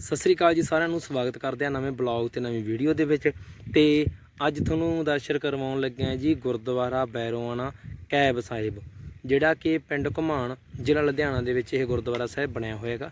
ਸਤਿ ਸ੍ਰੀ ਅਕਾਲ ਜੀ ਸਾਰਿਆਂ ਨੂੰ, ਸਵਾਗਤ ਕਰਦੇ ਆ ਨਵੇਂ ਬਲੌਗ ਤੇ ਨਵੀਂ ਵੀਡੀਓ ਦੇ ਵਿੱਚ। ਤੇ ਅੱਜ ਤੁਹਾਨੂੰ ਦਰਸ਼ਨ ਕਰਵਾਉਣ ਲੱਗੇ ਆ ਜੀ ਗੁਰਦੁਆਰਾ ਬੈਰੋਆਣਾ ਕੈਬ ਸਾਹਿਬ, ਜਿਹੜਾ ਕਿ ਪਿੰਡ ਘੁਮਾਣ ਜ਼ਿਲ੍ਹਾ ਲੁਧਿਆਣਾ ਦੇ ਵਿੱਚ ਇਹ ਗੁਰਦੁਆਰਾ ਸਾਹਿਬ ਬਣਿਆ ਹੋਏਗਾ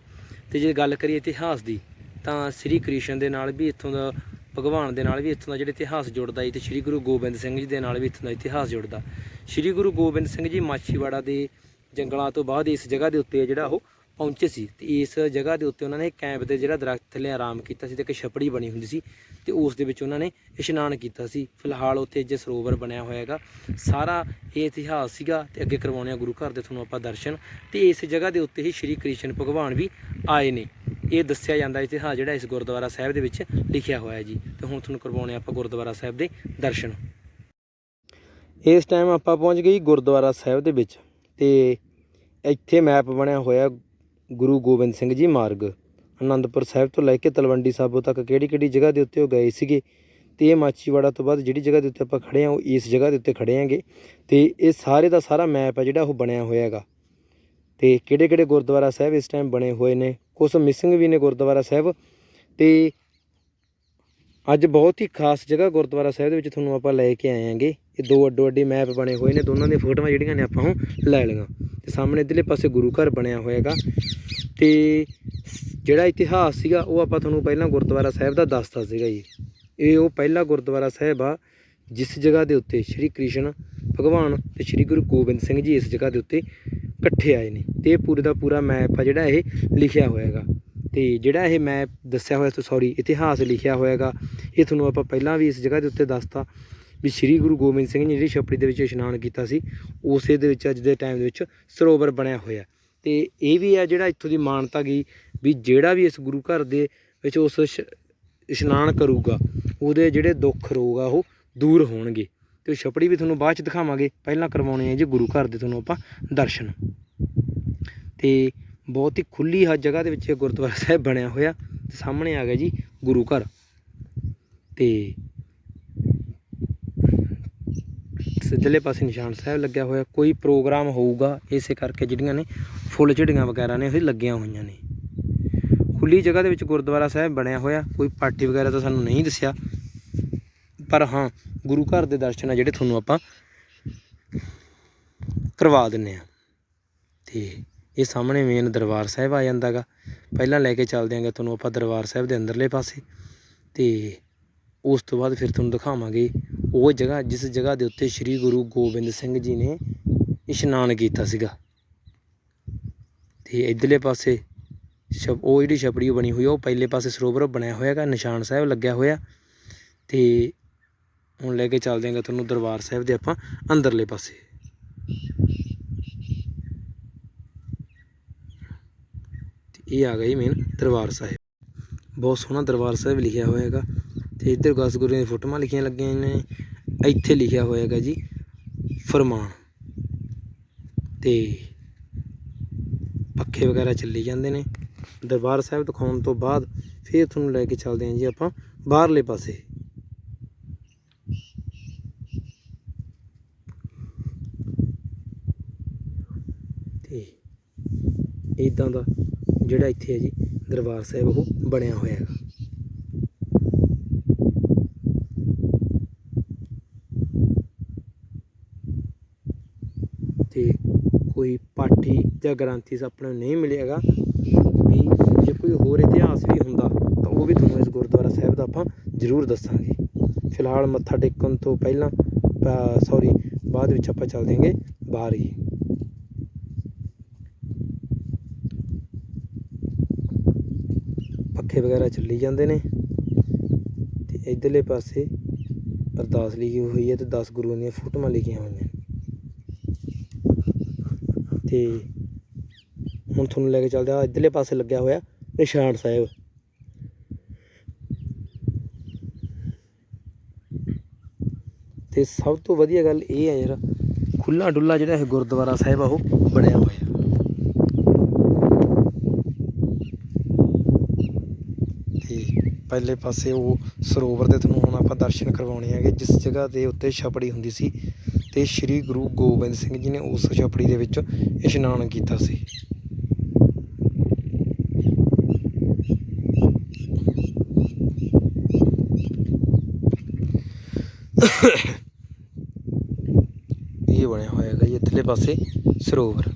ਤੇ ਜੇ ਗੱਲ ਕਰੀਏ ਇਤਿਹਾਸ ਦੀ, ਤਾਂ ਸ੍ਰੀ ਕ੍ਰਿਸ਼ਨ ਦੇ ਨਾਲ ਵੀ ਇੱਥੋਂ ਦਾ, ਭਗਵਾਨ ਦੇ ਨਾਲ ਵੀ ਇੱਥੋਂ ਦਾ ਜਿਹੜਾ ਇਤਿਹਾਸ ਜੁੜਦਾ ਹੈ ਤੇ ਸ੍ਰੀ ਗੁਰੂ ਗੋਬਿੰਦ ਸਿੰਘ ਜੀ ਦੇ ਨਾਲ ਵੀ ਇੱਥੋਂ ਦਾ ਇਤਿਹਾਸ ਜੁੜਦਾ। ਸ੍ਰੀ ਗੁਰੂ ਗੋਬਿੰਦ ਸਿੰਘ ਜੀ ਮਾਛੀਵਾੜਾ ਦੇ ਜੰਗਲਾਂ ਤੋਂ ਬਾਅਦ ਇਸ ਜਗ੍ਹਾ ਦੇ ਉੱਤੇ ਜਿਹੜਾ ਉਹ ਪਹੁੰਚੇ ਸੀ ਤੇ ਇਸ ਜਗ੍ਹਾ ਦੇ ਉੱਤੇ ਉਹਨਾਂ ਨੇ ਕੈਂਪ ਦੇ ਜਿਹੜਾ ਦਰਖਤ ਥੱਲੇ ਆਰਾਮ ਕੀਤਾ ਸੀ ਤੇ ਇੱਕ ਛਪੜੀ ਬਣੀ ਹੁੰਦੀ ਸੀ ਤੇ ਉਸ ਦੇ ਵਿੱਚ ਉਹਨਾਂ ਨੇ ਇਸ਼ਨਾਨ ਕੀਤਾ ਸੀ। ਫਿਲਹਾਲ ਉੱਥੇ ਜੇ ਸਰੋਵਰ ਬਣਿਆ ਹੋਇਆ ਹੈਗਾ। ਸਾਰਾ ਇਹ ਇਤਿਹਾਸ ਸੀਗਾ ਤੇ ਅੱਗੇ ਕਰਵਾਉਣੇ ਆ ਗੁਰੂ ਘਰ ਦੇ ਤੁਹਾਨੂੰ ਆਪਾਂ ਦਰਸ਼ਨ। ਤੇ ਇਸ ਜਗ੍ਹਾ ਦੇ ਉੱਤੇ ਹੀ ਸ਼੍ਰੀ ਕ੍ਰਿਸ਼ਨ ਭਗਵਾਨ ਵੀ ਆਏ ਨੇ। ਇਹ ਦੱਸਿਆ ਜਾਂਦਾ ਇਤਿਹਾਸ ਜਿਹੜਾ ਇਸ ਗੁਰਦੁਆਰਾ ਸਾਹਿਬ ਦੇ ਵਿੱਚ ਲਿਖਿਆ ਹੋਇਆ ਹੈ ਜੀ। ਤੇ ਹੁਣ ਤੁਹਾਨੂੰ ਕਰਵਾਉਣੇ ਆਪਾਂ ਗੁਰਦੁਆਰਾ ਸਾਹਿਬ ਦੇ ਦਰਸ਼ਨ। ਇਸ ਟਾਈਮ ਆਪਾਂ ਪਹੁੰਚ ਗਏ ਗੁਰਦੁਆਰਾ ਸਾਹਿਬ ਦੇ ਵਿੱਚ ਤੇ ਇੱਥੇ ਮੈਪ ਬਣਿਆ ਹੋਇਆ ਗੁਰੂ ਗੋਬਿੰਦ ਸਿੰਘ ਜੀ ਮਾਰਗ। ਅਨੰਦਪੁਰ ਸਾਹਿਬ ਤੋਂ ਲੈ ਕੇ ਤਲਵੰਡੀ ਸਾਬੋ ਤੱਕ ਕਿਹੜੀ ਕਿਹੜੀ ਜਗ੍ਹਾ ਦੇ ਉੱਤੇ ਉਹ ਗਏ ਸੀਗੇ, ਤੇ ਇਹ ਮਾਚੀਵਾੜਾ ਤੋਂ ਬਾਅਦ ਜਿਹੜੀ ਜਗ੍ਹਾ ਦੇ ਉੱਤੇ ਆਪਾਂ ਖੜੇ ਆ ਉਹ ਇਸ ਜਗ੍ਹਾ ਦੇ ਉੱਤੇ ਖੜੇ ਆਂਗੇ ਤੇ ਇਹ ਸਾਰੇ ਦਾ ਸਾਰਾ ਮੈਪ ਹੈ ਜਿਹੜਾ ਉਹ ਬਣਿਆ ਹੋਇਆ ਹੈਗਾ। ਤੇ ਕਿਹੜੇ ਕਿਹੜੇ ਗੁਰਦੁਆਰਾ ਸਾਹਿਬ ਇਸ ਟਾਈਮ ਬਣੇ ਹੋਏ ਨੇ ਕੁਝ ਮਿਸਿੰਗ ਵੀ ਨੇ ਗੁਰਦੁਆਰਾ ਸਾਹਿਬ। ਤੇ ਅੱਜ ਬਹੁਤ ਹੀ ਖਾਸ ਜਗ੍ਹਾ ਗੁਰਦੁਆਰਾ ਸਾਹਿਬ ਦੇ ਵਿੱਚ ਤੁਹਾਨੂੰ ਆਪਾਂ ਲੈ ਕੇ ਆਏ ਆਂਗੇ ਇਹ ਦੋ ਅੱਡੋ ਅੱਡੀ ਮੈਪ ਬਣੇ ਹੋਏ ਨੇ, ਦੋਨਾਂ ਦੀਆਂ ਫੋਟੋਆਂ ਜਿਹੜੀਆਂ ਨੇ ਆਪਾਂ ਉਹ ਲੈ ਲਈਆਂ। ਤੇ ਸਾਹਮਣੇ ਇਧਰਲੇ ਪਾਸੇ ਗੁਰੂ ਘਰ ਬਣਿਆ ਹੋਇਆ ਹੋਇਆਗਾ। ਤੇ ਜਿਹੜਾ ਇਤਿਹਾਸ ਸੀਗਾ, ਉਹ ਆਪਾਂ ਤੁਹਾਨੂੰ ਪਹਿਲਾਂ ਗੁਰਦੁਆਰਾ ਸਾਹਿਬ ਦਾ ਦੱਸਤਾ ਸੀਗਾ ਜੀ। ਇਹ ਉਹ ਪਹਿਲਾ ਗੁਰਦੁਆਰਾ ਸਾਹਿਬ ਆ, ਜਿਸ ਜਗ੍ਹਾ ਦੇ ਉੱਤੇ ਸ਼੍ਰੀ ਕ੍ਰਿਸ਼ਨ ਭਗਵਾਨ ਤੇ ਸ਼੍ਰੀ ਗੁਰੂ ਗੋਬਿੰਦ ਸਿੰਘ ਜੀ ਇਸ ਜਗ੍ਹਾ ਦੇ ਉੱਤੇ ਇਕੱਠੇ ਆਏ ਨੇ। ਤੇ ਇਹ ਪੂਰੇ ਦਾ ਪੂਰਾ ਮੈਪ ਆ ਜਿਹੜਾ ਇਹ ਲਿਖਿਆ ਹੋਇਆ ਹੋਇਆਗਾ। ਤੇ ਜਿਹੜਾ ਇਹ ਮੈਪ ਦੱਸਿਆ ਹੋਇਆ ਸੌਰੀ ਇਤਿਹਾਸ ਲਿਖਿਆ ਹੋਇਆ ਹੋਇਆਗਾ, ਇਹ ਤੁਹਾਨੂੰ ਆਪਾਂ ਪਹਿਲਾਂ ਵੀ ਇਸ ਜਗ੍ਹਾ ਦੇ ਉੱਤੇ ਦੱਸਤਾ। ਵੀ ਸ੍ਰੀ ਗੁਰੂ ਗੋਬਿੰਦ ਸਿੰਘ ਨੇ ਜਿਹੜੀ ਛਪੜੀ ਦੇ ਵਿੱਚ ਇਸ਼ਨਾਨ ਕੀਤਾ ਸੀ, ਉਸੇ ਦੇ ਵਿੱਚ ਅੱਜ ਦੇ ਟਾਈਮ ਦੇ ਵਿੱਚ ਸਰੋਵਰ ਬਣਿਆ ਹੋਇਆ ਤੇ ਇਹ ਵੀ ਹੈ ਜਿਹੜਾ ਇੱਥੋਂ ਦੀ ਮਾਨਤਾ ਗਈ ਵੀ ਜਿਹੜਾ ਵੀ ਇਸ ਗੁਰੂ ਘਰ ਦੇ ਵਿੱਚ ਉਸ ਇਸ਼ਨਾਨ ਕਰੂਗਾ, ਉਹਦੇ ਜਿਹੜੇ ਦੁੱਖ ਰੋਗ ਆ, ਉਹ ਦੂਰ ਹੋਣਗੇ। ਤੇ ਉਹ ਛਪੜੀ ਵੀ ਤੁਹਾਨੂੰ ਬਾਅਦ ਚ ਦਿਖਾਵਾਂਗੇ, ਪਹਿਲਾਂ ਕਰਵਾਉਣੇ ਆ ਜੀ ਗੁਰੂ ਘਰ ਦੇ ਤੁਹਾਨੂੰ ਆਪਾਂ ਦਰਸ਼ਨ। ਤੇ ਬਹੁਤ ਹੀ ਖੁੱਲੀ ਹ ਜਗ੍ਹਾ ਦੇ ਵਿੱਚ ਇਹ ਗੁਰਦੁਆਰਾ ਸਾਹਿਬ ਬਣਿਆ ਹੋਇਆ, ਤੇ ਸਾਹਮਣੇ ਆ ਗਿਆ ਜੀ ਗੁਰੂ ਘਰ। ਤੇ ਸਿੱਧਲੇ ਪਾਸੇ ਨਿਸ਼ਾਨ ਸਾਹਿਬ ਲੱਗਿਆ ਹੋਇਆ, ਕੋਈ ਪ੍ਰੋਗਰਾਮ ਹੋਊਗਾ ਇਸੇ ਕਰਕੇ ਜਿਹੜੀਆਂ ਨੇ ਫੁੱਲ ਝੜੀਆਂ ਵਗੈਰਾ ਨੇ, ਉਹ ਲੱਗੀਆਂ ਹੋਈਆਂ ਨੇ। ਖੁੱਲੀ ਜਗ੍ਹਾ ਦੇ ਵਿੱਚ ਗੁਰਦੁਆਰਾ ਸਾਹਿਬ ਬਣਿਆ ਹੋਇਆ, ਕੋਈ ਪਾਰਟੀ ਵਗੈਰਾ ਤਾਂ ਸਾਨੂੰ ਨਹੀਂ ਦੱਸਿਆ। ਪਰ ਹਾਂ, ਗੁਰੂ ਘਰ ਦੇ ਦਰਸ਼ਨ ਆ ਜਿਹੜੇ ਤੁਹਾਨੂੰ ਆਪਾਂ ਕਰਵਾ ਦਿੰਨੇ ਆ। ਤੇ ਇਹ ਸਾਹਮਣੇ ਮੇਨ ਦਰਬਾਰ ਸਾਹਿਬ ਆ ਜਾਂਦਾਗਾ। ਪਹਿਲਾਂ ਲੈ ਕੇ ਚੱਲਦੇ ਆਂਗੇ, ਤੁਹਾਨੂੰ ਆਪਾਂ ਦਰਬਾਰ ਸਾਹਿਬ ਦੇ ਅੰਦਰਲੇ ਪਾਸੇ। ਤੇ ਉਸ ਤੋਂ ਬਾਅਦ ਫਿਰ ਤੁਹਾਨੂੰ ਦਿਖਾਵਾਂਗੇ ਉਹ ਜਗ੍ਹਾ, ਜਿਸ ਜਗ੍ਹਾ ਦੇ ਉੱਤੇ ਸ੍ਰੀ ਗੁਰੂ ਗੋਬਿੰਦ ਸਿੰਘ ਜੀ ਨੇ ਇਸ਼ਨਾਨ ਕੀਤਾ ਸੀਗਾ। ਤੇ ਇਧਰਲੇ ਪਾਸੇ ਛਪ, ਉਹ ਜਿਹੜੀ ਛਪੜੀ ਬਣੀ ਹੋਈ ਉਹ ਪਹਿਲੇ ਪਾਸੇ ਸਰੋਵਰ ਬਣਿਆ ਹੋਇਆ ਹੈਗਾ, ਨਿਸ਼ਾਨ ਸਾਹਿਬ ਲੱਗਿਆ ਹੋਇਆ। ਤੇ ਹੁਣ ਲੈ ਕੇ ਚੱਲਦੇ ਹਾਂ ਤੁਹਾਨੂੰ ਦਰਬਾਰ ਸਾਹਿਬ ਦੇ ਆਪਾਂ ਅੰਦਰਲੇ ਪਾਸੇ। ਤੇ ਇਹ ਆ ਗਈ ਮੇਨ ਦਰਬਾਰ ਸਾਹਿਬ। ਬਹੁਤ ਸੋਹਣਾ ਦਰਬਾਰ ਸਾਹਿਬ ਲਿਖਿਆ ਹੋਇਆ ਹੈਗਾ। ਤੇ ਇੱਧਰ ਗੁਰੂਆਂ ਦੀਆਂ ਫੋਟੋਆਂ ਲਿਖੀਆਂ ਲੱਗੀਆਂ ਨੇ। ਇੱਥੇ ਲਿਖਿਆ ਹੋਇਆ ਹੈਗਾ ਜੀ, ਫਰਮਾਨ। ਤੇ ਪੱਖੇ ਵਗੈਰਾ ਚੱਲੀ ਜਾਂਦੇ ਨੇ। ਦਰਬਾਰ ਸਾਹਿਬ ਦਿਖਾਉਣ ਤੋਂ ਬਾਅਦ ਫਿਰ ਤੁਹਾਨੂੰ ਲੈ ਕੇ ਚੱਲਦੇ ਹਾਂ ਜੀ ਆਪਾਂ ਬਾਹਰਲੇ ਪਾਸੇ। ਤੇ ਇਦਾਂ ਦਾ ਜਿਹੜਾ ਇੱਥੇ ਹੈ ਜੀ ਦਰਬਾਰ ਸਾਹਿਬ, ਉਹ ਬਣਿਆ ਹੋਇਆ ਹੈਗਾ। ਤੇ ਕੋਈ ਪਾਠੀ ਜਾਂ ਗ੍ਰੰਥੀ ਆਪਣੇ ਨੂੰ ਨਹੀਂ ਮਿਲਿਆਗਾ ਵੀ ਜੇ ਕੋਈ ਹੋਰ ਇਤਿਹਾਸ ਵੀ ਹੁੰਦਾ, ਤਾਂ ਉਹ ਵੀ ਤੁਹਾਨੂੰ ਇਸ ਗੁਰਦੁਆਰਾ ਸਾਹਿਬ ਦਾ ਆਪਾਂ ਜ਼ਰੂਰ ਦੱਸਾਂਗੇ। ਫਿਲਹਾਲ ਮੱਥਾ ਟੇਕਣ ਤੋਂ ਪਹਿਲਾਂ ਸੌਰੀ ਬਾਅਦ ਵਿੱਚ ਆਪਾਂ ਚੱਲ ਦੇਂਗੇ ਬਾਹਰ ਹੀ। ਪੱਖੇ ਵਗੈਰਾ ਚੱਲੀ ਜਾਂਦੇ ਨੇ। ਤੇ ਇਧਰਲੇ ਪਾਸੇ ਅਰਦਾਸ ਲਿਖੀ ਹੋਈ ਹੈ ਤੇ 10 ਗੁਰੂਆਂ ਦੀਆਂ ਫੋਟੋਆਂ ਲਿਖੀਆਂ ਹੋਈਆਂ ਤੇ ਹੁਣ ਤੁਹਾਨੂੰ ਲੈ ਕੇ ਚੱਲਦੇ ਆ ਇਧਰਲੇ ਪਾਸੇ ਲੱਗਿਆ ਹੋਇਆ ਨਿਸ਼ਾਨ ਸਾਹਿਬ। ਤੇ ਸਭ ਤੋਂ ਵਧੀਆ ਗੱਲ ਇਹ ਹੈ ਯਾਰ ਖੁੱਲਾ ਡੁੱਲਾ ਜਿਹੜਾ ਇਹ ਗੁਰਦੁਆਰਾ ਸਾਹਿਬ ਆ, ਉਹ ਬਣਿਆ ਹੋਇਆ। ਤੇ ਪਹਿਲੇ ਪਾਸੇ ਉਹ ਸਰੋਵਰ ਦੇ ਤੁਹਾਨੂੰ ਹੁਣ ਆਪਾਂ ਦਰਸ਼ਨ ਕਰਵਾਉਣੇ ਹੈਗੇ, ਜਿਸ ਜਗ੍ਹਾ ਦੇ ਉੱਤੇ ਛਪੜੀ ਹੁੰਦੀ ਸੀ ਤੇ ਸ੍ਰੀ ਗੁਰੂ ਗੋਬਿੰਦ ਸਿੰਘ ਜੀ ਨੇ ਉਸ ਛਪੜੀ ਦੇ ਵਿੱਚ ਇਸ਼ਨਾਨ ਕੀਤਾ ਸੀ। ਇਹ ਬਣਿਆ ਹੋਇਆ ਹੈ ਜੀ ਇੱਥੇਲੇ ਪਾਸੇ ਸਰੋਵਰ।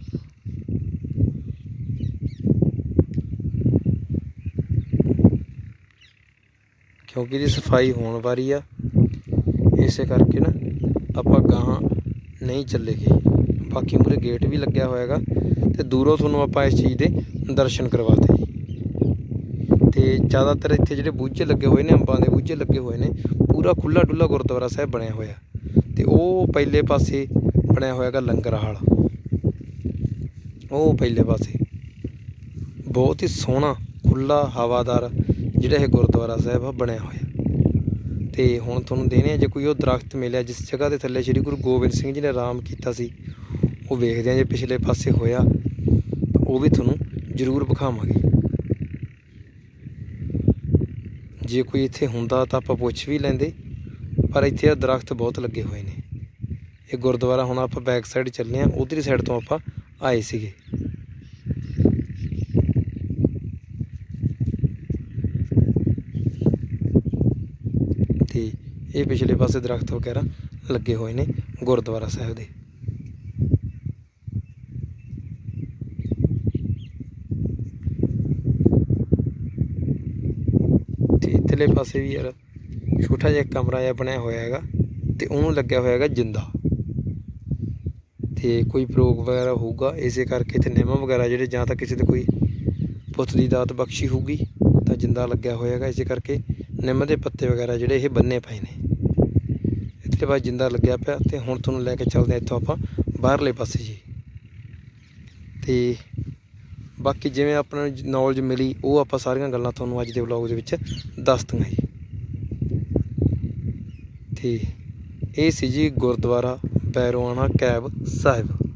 ਕਿਉਂਕਿ ਇਹਦੀ ਸਫ਼ਾਈ ਹੋਣ ਵਾਲੀ ਆ, ਇਸੇ ਕਰਕੇ ਨਾ ਆਪਾਂ ਗਾਹਾਂ ਨਹੀਂ ਚੱਲੇਗੇ। ਬਾਕੀ ਮੂਰੇ ਗੇਟ ਵੀ ਲੱਗਿਆ ਹੋਇਆ ਹੈਗਾ ਤੇ ਦੂਰੋਂ ਤੁਹਾਨੂੰ ਆਪਾਂ ਇਸ ਚੀਜ਼ ਦੇ ਦਰਸ਼ਨ ਕਰਵਾਤੇ ਜੀ ਤੇ ਜ਼ਿਆਦਾਤਰ ਇੱਥੇ ਜਿਹੜੇ ਬੂਝੇ ਲੱਗੇ ਹੋਏ ਨੇ, ਅੰਬਾਂ ਦੇ ਬੂਝੇ ਲੱਗੇ ਹੋਏ ਨੇ, ਪੂਰਾ ਖੁੱਲਾ ਡੁੱਲਾ ਗੁਰਦੁਆਰਾ ਸਾਹਿਬ ਬਣਿਆ ਹੋਇਆ। ਤੇ ਉਹ ਪਹਿਲੇ ਪਾਸੇ ਬਣਿਆ ਹੋਇਆ ਹੈਗਾ ਲੰਗਰ ਹਾਲ। ਉਹ ਪਹਿਲੇ ਪਾਸੇ। ਬਹੁਤ ਹੀ ਸੋਹਣਾ ਖੁੱਲਾ ਹਵਾਦਾਰ ਜਿਹੜਾ ਇਹ ਗੁਰਦੁਆਰਾ ਸਾਹਿਬ ਆ, ਬਣਿਆ ਹੋਇਆ। ਤੇ ਹੁਣ ਤੁਹਾਨੂੰ ਦੇਣੇ ਆ ਜੇ ਕੋਈ ਉਹ ਦਰਖਤ ਮਿਲਿਆ, ਜਿਸ ਜਗ੍ਹਾ ਦੇ ਥੱਲੇ ਸ੍ਰੀ ਗੁਰੂ ਗੋਬਿੰਦ ਸਿੰਘ ਜੀ ਨੇ ਆਰਾਮ ਕੀਤਾ ਸੀ, ਉਹ ਵੇਖਦੇ ਆ ਜੇ ਪਿਛਲੇ ਪਾਸੇ ਹੋਇਆ, ਤਾਂ ਉਹ ਵੀ ਤੁਹਾਨੂੰ ਜ਼ਰੂਰ ਵਿਖਾਵਾਂਗੇ। ਜੇ ਕੋਈ ਇੱਥੇ ਹੁੰਦਾ ਤਾਂ ਆਪਾਂ ਪੁੱਛ ਵੀ ਲੈਂਦੇ, ਪਰ ਇੱਥੇ ਆ ਦਰਖਤ ਬਹੁਤ ਲੱਗੇ ਹੋਏ ਨੇ। ਇਹ ਗੁਰਦੁਆਰਾ ਹੁਣ ਆਪਾਂ ਬੈਕ ਸਾਈਡ ਚੱਲੇ ਆ ਉਧਰਲੀ ਸਾਈਡ ਤੋਂ ਆਪਾਂ ਆਏ ਸੀਗੇ ਤੇ ਇਹ ਪਿਛਲੇ ਪਾਸੇ ਦਰਖਤ ਵਗੈਰਾ ਲੱਗੇ ਹੋਏ ਨੇ ਗੁਰਦੁਆਰਾ ਸਾਹਿਬ ਦੇ। ਤੇ ਇੱਧਰਲੇ ਪਾਸੇ ਵੀ ਯਾਰ ਛੋਟਾ ਜਿਹਾ ਕਮਰਾ ਜਿਹਾ ਬਣਿਆ ਹੋਇਆ ਹੈਗਾ ਤੇ ਉਹਨੂੰ ਲੱਗਿਆ ਹੋਇਆ ਹੈਗਾ ਜਿੰਦਾ। ਤੇ ਕੋਈ ਪ੍ਰੋਗ ਵਗੈਰਾ ਹੋਊਗਾ, ਇਸੇ ਕਰਕੇ ਇੱਥੇ ਨਿੰਮ ਵਗੈਰਾ ਜਿਹੜੇ ਜਾਂ ਤਾਂ ਕਿਸੇ ਦੇ ਕੋਈ ਪੁੱਤ ਦੀ ਦਾਤ ਬਖਸ਼ੀ ਹੋਊਗੀ ਤਾਂ ਜਿੰਦਾ ਲੱਗਿਆ ਹੋਇਆ ਹੈਗਾ। ਇਸੇ ਕਰਕੇ ਨਿੰਮ ਦੇ ਪੱਤੇ ਵਗੈਰਾ ਜਿਹੜੇ ਇਹ ਬੰਨੇ ਪਏ ਨੇ। ਇੱਥੇ ਬਾਅਦ ਜਿੰਦਾ ਲੱਗਿਆ ਪਿਆ ਤੇ ਹੁਣ ਤੁਹਾਨੂੰ ਲੈ ਕੇ ਚੱਲਦੇ ਹਾਂ ਇੱਥੋਂ ਆਪਾਂ ਬਾਹਰਲੇ ਪਾਸੇ ਜੀ। ਤੇ ਬਾਕੀ ਜਿਵੇਂ ਆਪਾਂ ਨੂੰ ਨੌਲੇਜ ਮਿਲੀ, ਉਹ ਆਪਾਂ ਸਾਰੀਆਂ ਗੱਲਾਂ ਤੁਹਾਨੂੰ ਅੱਜ ਦੇ ਵਲੌਗ ਦੇ ਵਿੱਚ ਦੱਸ ਦੂੰਗਾ ਜੀ। ਤੇ ਇਹ ਸੀ ਜੀ ਗੁਰਦੁਆਰਾ ਬੈਰੋਆਣਾ ਕੈਬ ਸਾਹਿਬ।